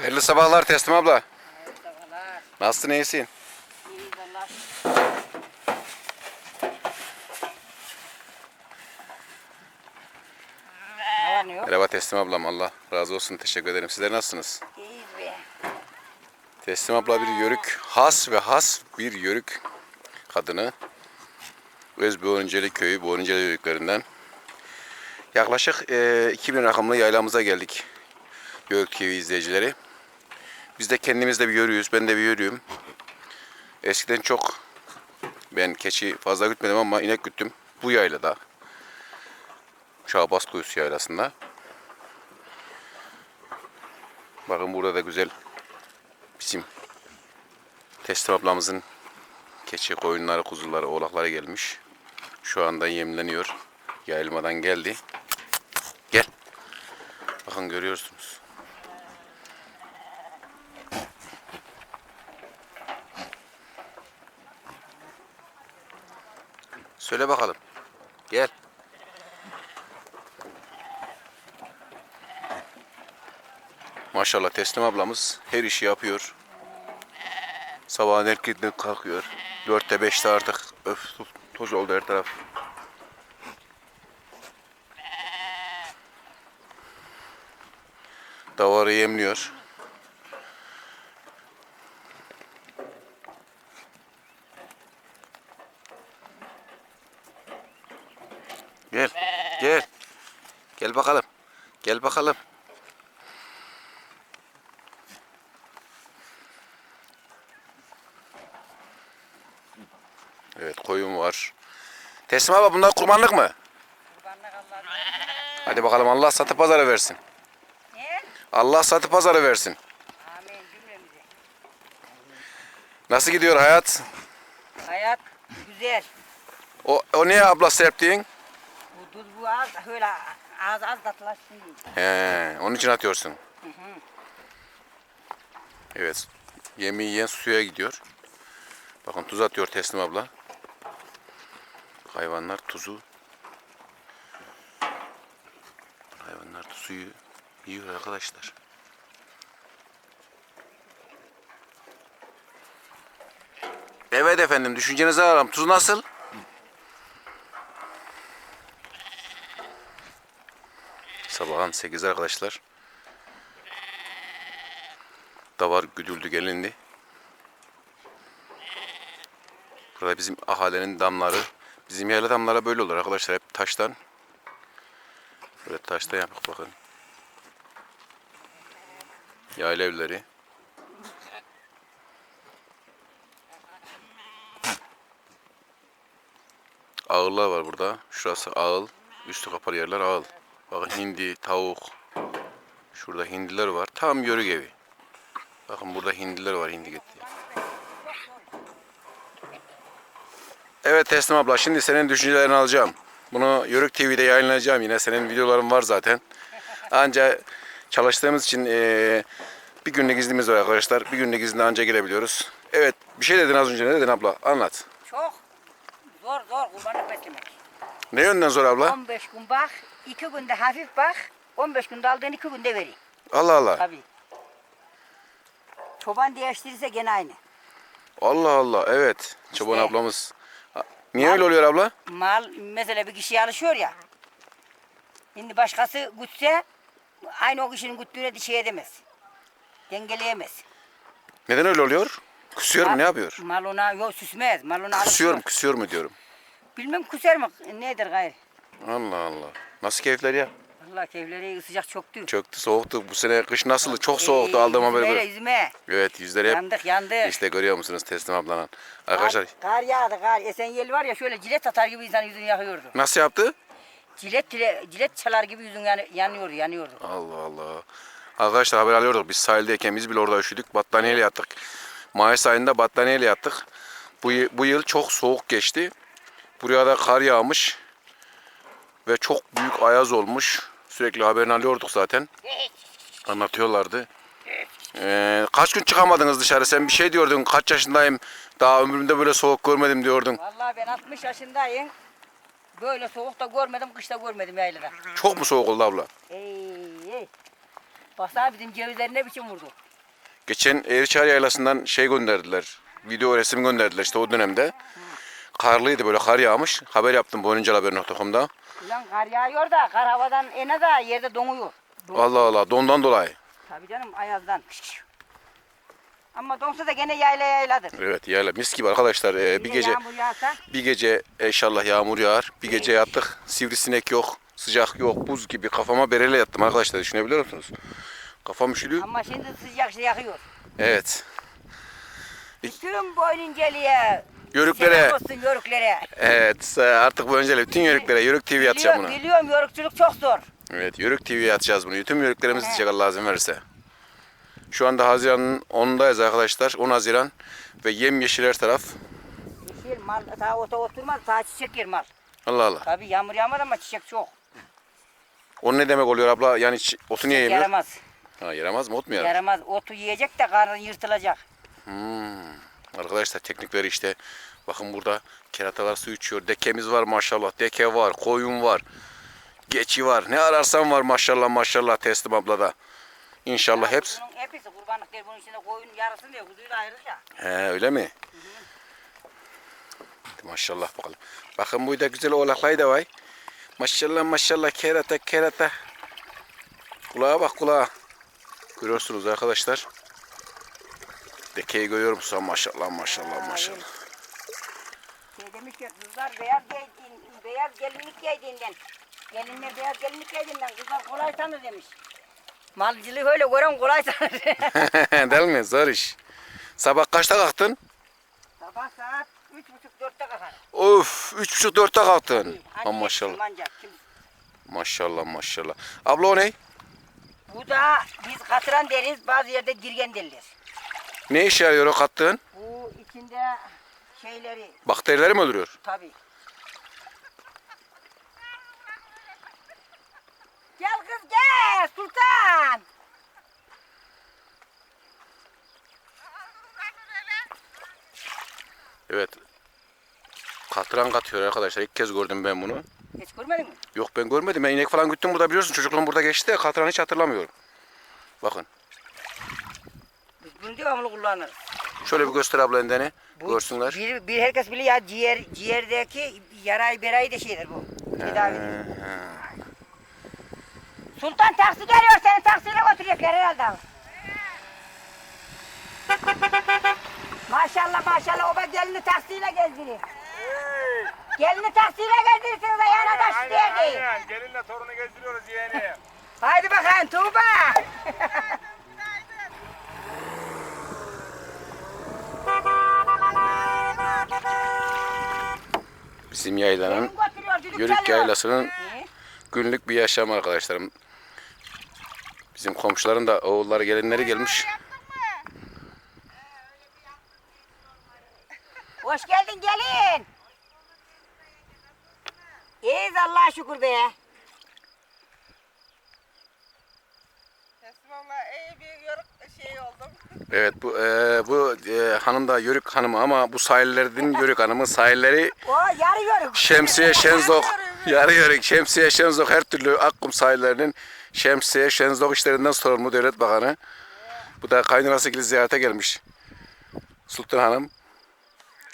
Hayırlı sabahlar Teslim abla. Sabahlar. Nasılsın iyisin? İyi? Merhaba Teslim ablam Allah razı olsun teşekkür ederim. Sizler nasılsınız? İyiyiz be. Teslim abla bir yörük has ve has bir yörük kadını. Öz Boğunceli köyü Boğunceli yörüklerinden. Yaklaşık e, 2000 rakamlı yaylamıza geldik. Yörük TV izleyicileri. Biz de kendimiz de bir yörüyüz. Ben de bir yörüyüm. Eskiden çok ben keçi fazla gütmedim ama inek güttüm. Bu yaylada. Şahbaz Kuyusu yaylasında. Bakın burada da güzel bizim Teslim ablamızın keçi koyunları, kuzuları, oğlakları gelmiş. Şu anda yemleniyor. Yayılmadan geldi. Gel. Bakın görüyorsunuz. Söyle bakalım. Gel. Maşallah Teslim ablamız her işi yapıyor. Sabahın erkekten kalkıyor. Dörtte beşte artık öf toz oldu her taraf. Davarı yemliyor. Gel, gel. Gel bakalım. Gel bakalım. Evet koyun var. Teslim abi bunlar kurbanlık mı? Kurbanlık Allah. Hadi bakalım Allah satı pazarı versin. Ne? Allah satı pazarı versin. Amin cümlemize. Nasıl gidiyor hayat? Hayat güzel. O, o ne abla serptiğin? Tuz bu az öyle az az tatlaşsın. He, onun için atıyorsun. Evet. Yemi yiyen suya gidiyor. Bakın tuz atıyor Teslim abla. Hayvanlar tuzu Hayvanlar tuzu yiyor arkadaşlar. Evet efendim düşüncenizi alalım. Tuz nasıl? Sabahın 8 arkadaşlar. Davar güdüldü gelindi. Burada bizim ahalenin damları. Bizim yayla damlara böyle olur arkadaşlar hep taştan. Böyle taştan yapık bakın. Yayla evleri. Ağıllar var burada. Şurası ağıl. Üstü kapalı yerler ağıl. Bakın hindi, tavuk. Şurada hindiler var. Tam yörük evi. Bakın burada hindiler var hindi gitti. Evet Teslim abla şimdi senin düşüncelerini alacağım. Bunu Yörük TV'de yayınlayacağım yine. Senin videoların var zaten. Anca çalıştığımız için eee, bir günlük iznimiz var arkadaşlar. Bir günlük izne anca girebiliyoruz. Evet bir şey dedin az önce ne dedin abla? Anlat. Çok zor zor kurbanlık beslemek. Ne yönden zor abla? 15 gün bak, 2 günde hafif bak, 15 günde aldığın 2 günde vereyim. Allah Allah. Tabii. Çoban değiştirirse gene aynı. Allah Allah evet. Çoban İşte. ablamız. Niye öyle oluyor abla? Mal mesela bir kişiye alışıyor ya. Şimdi başkası gütse aynı o kişinin güttüğüne de şey edemez. Dengeleyemez. Neden öyle oluyor? Küsüyor mu ne yapıyor? Mal ona yok süsmez. Mal ona Küsüyor mu alışıyor. mu diyorum. Bilmem küser mi? Nedir gayrı? Allah Allah. Nasıl keyifler ya? Allah keyifleri sıcak çöktü. Çöktü soğuktu. Bu sene kış nasıldı? Çok soğuktu aldığım haberi. yüzme, böyle. Evet yüzleri hep Yandık yandık. işte görüyor musunuz Teslim ablanın. Arkadaşlar Kar, kar yağdı kar. Esen yel var ya şöyle cilet atar gibi insan yüzünü yakıyordu. nasıl yaptı? Cilet, cilet, cilet çalar gibi yüzün yani, yanıyordu yanıyordu. Allah Allah. Arkadaşlar haber alıyorduk. Biz sahildeyken biz bile orada üşüdük. Battaniyeyle yattık. Mayıs ayında battaniyeyle yattık. Bu, bu yıl çok soğuk geçti. Buraya da kar yağmış. Ve çok büyük ayaz olmuş. Sürekli haberini alıyorduk zaten. Anlatıyorlardı. Ee, kaç gün çıkamadınız dışarı? Sen bir şey diyordun. Kaç yaşındayım? Daha ömrümde böyle soğuk görmedim diyordun. Vallahi ben 60 yaşındayım. Böyle soğukta görmedim, kışta görmedim yaylada. Çok mu soğuk oldu abla? Ey ey. Baksana bizim cevizler ne biçim vurdu. Geçen Eğriçay Yaylası'ndan şey gönderdiler. Video resim gönderdiler işte o dönemde. Karlıydı böyle kar yağmış. Haber yaptım boyuncahaber.com'da. Ulan kar yağıyor da kar havadan ene da yerde donuyor. Don- Allah Allah dondan dolayı. Tabii canım ayazdan. Ama donsa da gene yayla yayladır. Evet yayla mis gibi arkadaşlar. Ee, bir gece bir gece inşallah yağmur yağar. Bir gece yattık. Sivrisinek yok. Sıcak yok. Buz gibi kafama berele yattım arkadaşlar. Düşünebiliyor musunuz? Kafam üşüdü. ama şimdi sıcak şey yakıyor. Evet. Bütün boynunceliğe. Yörüklere. selam olsun yörüklere. Evet artık bu önceyle bütün yörüklere Yörük TV atacağım Biliyorum, bunu. biliyorum yörükçülük çok zor. Evet Yörük TV'ye atacağız bunu. Tüm yörüklerimiz izleyecek Allah izin verirse. Şu anda Haziran'ın 10'dayız arkadaşlar. 10 Haziran ve yemyeşil her taraf. Yeşil mal, daha ota oturmaz, daha çiçek yer mal. Allah Allah. Tabii yağmur yağmadı ama çiçek çok. O ne demek oluyor abla? Yani çi- otu niye yemiyor? Yaramaz. Ha, yaramaz mı? Ot mu yaramaz? Yaramaz. Otu yiyecek de karnı yırtılacak. Hmm. Arkadaşlar teknikleri işte. Bakın burada keratalar su içiyor. Dekemiz var maşallah. Deke var. Koyun var. Geçi var. Ne ararsan var maşallah maşallah teslim ablada. İnşallah hepsi. Bunun hepsi kurbanlık değil. Bunun içinde koyun yarısı diye kuzuyu da ayrıca. He öyle mi? Maşallah bakalım. Bakın burada güzel oğlaklar da var. Maşallah maşallah kerata kerata. Kulağa bak kulağa. Görüyorsunuz arkadaşlar. Dekeyi görüyor musun? Maşallah maşallah maşallah. Şey demiş ki kızlar beyaz, giydin, beyaz gelinlik giydiğinden. Gelinler beyaz gelinlik giydiğinden kızlar kolay tanır demiş. Malcılığı öyle gören kolay tanır. Değil mi? Zor iş. Sabah kaçta kalktın? Sabah saat üç buçuk dörtte kalkar. Of, üç buçuk dörtte kalktın. Ha, maşallah. kim Ancak kim? Maşallah maşallah. Abla o ne? Bu da biz katıran deriz bazı yerde dirgen derler. Ne işe yarıyor o kattığın? Bu içinde şeyleri Bakterileri mi öldürüyor? tabii. Gel kız gel Sultan. Evet. Katran katıyor arkadaşlar. İlk kez gördüm ben bunu. Hiç görmedin mi? Yok ben görmedim. Ben inek falan güttüm burada biliyorsun. Çocukluğum burada geçti de katranı hiç hatırlamıyorum. Bakın. Bunu devamlı kullanırız. Şöyle bir göster abla endeni. Bu Görsünler. Bir, bir herkes biliyor ya ciğer, ciğerdeki yarayı berayı da şeydir bu. Tedavidir. Sultan taksi geliyor seni taksiyle götürecekler herhalde. abi. maşallah maşallah o da gelini taksiyle gezdiriyor. gelini taksiyle gezdirirsiniz yana taş diye. aynen. Gelinle torunu gezdiriyoruz yeğeni. Haydi bakayım Tuğba. Bizim yaylanın Yörük yaylasının günlük bir yaşam arkadaşlarım. Bizim komşuların da oğulları gelinleri gelmiş. Hoş geldin gelin. İyiyiz Allah'a şükür be. Teslim abla iyi bir yoruk şey oldum. Evet bu e, bu e, hanım da Yörük hanımı ama bu sahillerinin Yörük hanımı sahilleri O yarıyor. Şemsiye Şenzok yarı Yörük Şemsiye Şenzok her türlü Akkum sahillerinin Şemsiye Şenzok işlerinden sorumlu devlet bakanı. Bu da kaynanası gibi ziyarete gelmiş. Sultan Hanım.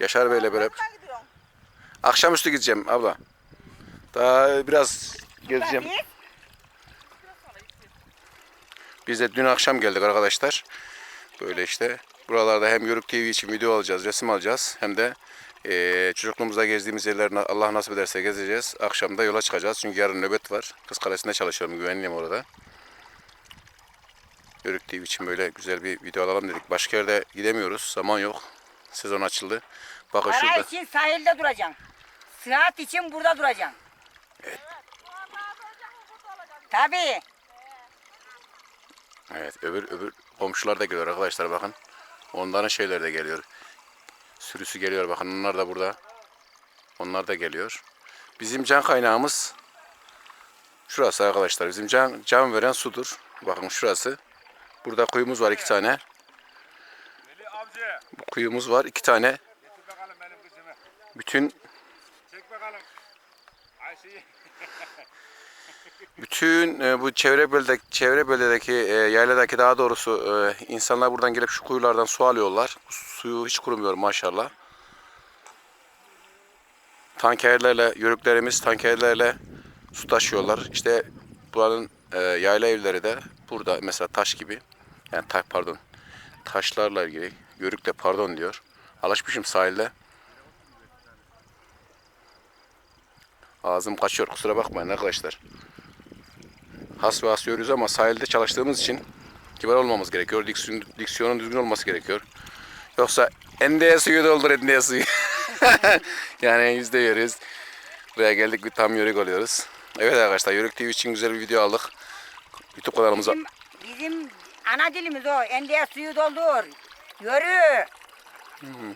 Yaşar Bey'le beraber. Akşamüstü gideceğim abla. Daha biraz gezeceğim. Biz de dün akşam geldik arkadaşlar. Böyle işte. Buralarda hem Yörük TV için video alacağız, resim alacağız. Hem de eee çocukluğumuzda gezdiğimiz yerleri Allah nasip ederse gezeceğiz. Akşam da yola çıkacağız. Çünkü yarın nöbet var. Kız Kalesi'nde çalışıyorum. Güvenliyim orada. Yörük TV için böyle güzel bir video alalım dedik. Başka yerde gidemiyoruz. Zaman yok. Sezon açıldı. Bakın Para şurada. için sahilde duracaksın. Sıhhat için burada duracaksın. Tabii. Evet öbür öbür komşular da geliyor arkadaşlar bakın. Onların şeyler de geliyor. Sürüsü geliyor bakın onlar da burada. Onlar da geliyor. Bizim can kaynağımız şurası arkadaşlar. Bizim can, can veren sudur. Bakın şurası. Burada kuyumuz var iki tane. Bu kuyumuz var iki tane. Bütün. Bütün e, bu çevre bölgedeki, çevre bölgedeki e, yayladaki daha doğrusu e, insanlar buradan gelip şu kuyulardan su alıyorlar. Suyu hiç kurumuyor maşallah. Tankerlerle, yörüklerimiz tankerlerle su taşıyorlar. İşte buranın e, yayla evleri de burada mesela taş gibi. Yani ta, pardon taşlarla ilgili. Yörükle pardon diyor. Alışmışım sahilde. Ağzım kaçıyor kusura bakmayın arkadaşlar. Has ve has yürüyoruz ama sahilde çalıştığımız için kibar olmamız gerekiyor. Diksiyon, diksiyonun düzgün olması gerekiyor. Yoksa endeye suyu doldur endeye suyu. yani yüzde yürüyoruz. Buraya geldik bir tam yörük oluyoruz. Evet arkadaşlar Yörük TV için güzel bir video aldık. YouTube kanalımıza Bizim, bizim ana dilimiz o. Endeye suyu doldur. Yürü.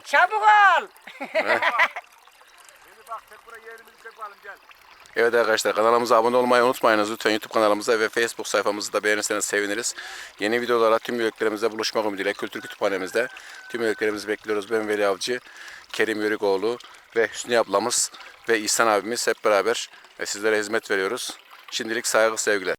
Çabuk ol. Veli bak tek buraya yerimizi bakalım gel. Evet arkadaşlar kanalımıza abone olmayı unutmayınız. Lütfen YouTube kanalımıza ve Facebook sayfamızı da beğenirseniz seviniriz. Yeni videolara tüm üyeliklerimizde buluşmak ümidiyle Kültür Kütüphanemizde tüm üyeliklerimizi bekliyoruz. Ben Veli Avcı, Kerim Yörükoğlu ve Hüsnü ablamız ve İhsan abimiz hep beraber sizlere hizmet veriyoruz. Şimdilik saygı sevgiler.